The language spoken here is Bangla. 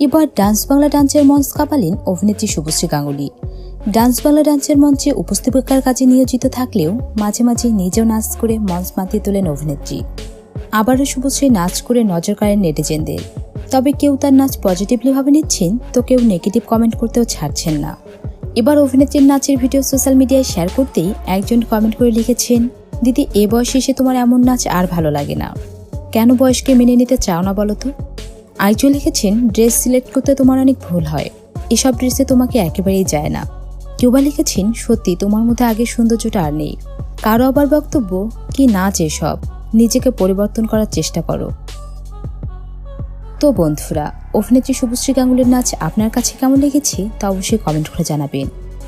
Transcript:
এবার ডান্স বাংলা ডান্সের মঞ্চ কাঁপালেন অভিনেত্রী শুভশ্রী গাঙ্গুলি। ডান্স বাংলা ডান্সের মঞ্চে উপস্থাপিকার কাজে নিয়োজিত থাকলেও মাঝে মাঝে নিজেও নাচ করে মঞ্চ মাতিয়ে তোলেন অভিনেত্রী। আবারও শুভশ্রী নাচ করে নজর কাড়েন নেটিজেনদের। তবে কেউ তার নাচ পজিটিভলি ভাবে নিচ্ছেন, তো কেউ নেগেটিভ কমেন্ট করতেও ছাড়ছেন না। এবার অভিনেত্রীর নাচের ভিডিও সোশ্যাল মিডিয়ায় শেয়ার করতেই একজন কমেন্ট করে লিখেছেন দিদি, এ বয়সে এসে তোমার এমন নাচ আর ভালো লাগে না। কেন বয়সকে মেনে নিতে চাও না বলো তো? আইজো লিখেছেন, ড্রেস সিলেক্ট করতে তোমার অনেক ভুল হয়। এসব ড্রেসে তোমাকে একেবারেই যায় না। কেউ বা লিখেছেন, সত্যি, তোমার মধ্যে আগে সৌন্দর্যটা আর নেই। কারও আবার বক্তব্য, কি নাচ এসব? নিজেকে পরিবর্তন করার চেষ্টা করো। তো বন্ধুরা, অভিনেত্রী শুভশ্রী গাঙ্গুলির নাচ আপনার কাছে কেমন লেগেছে তা অবশ্যই কমেন্ট করে জানাবেন।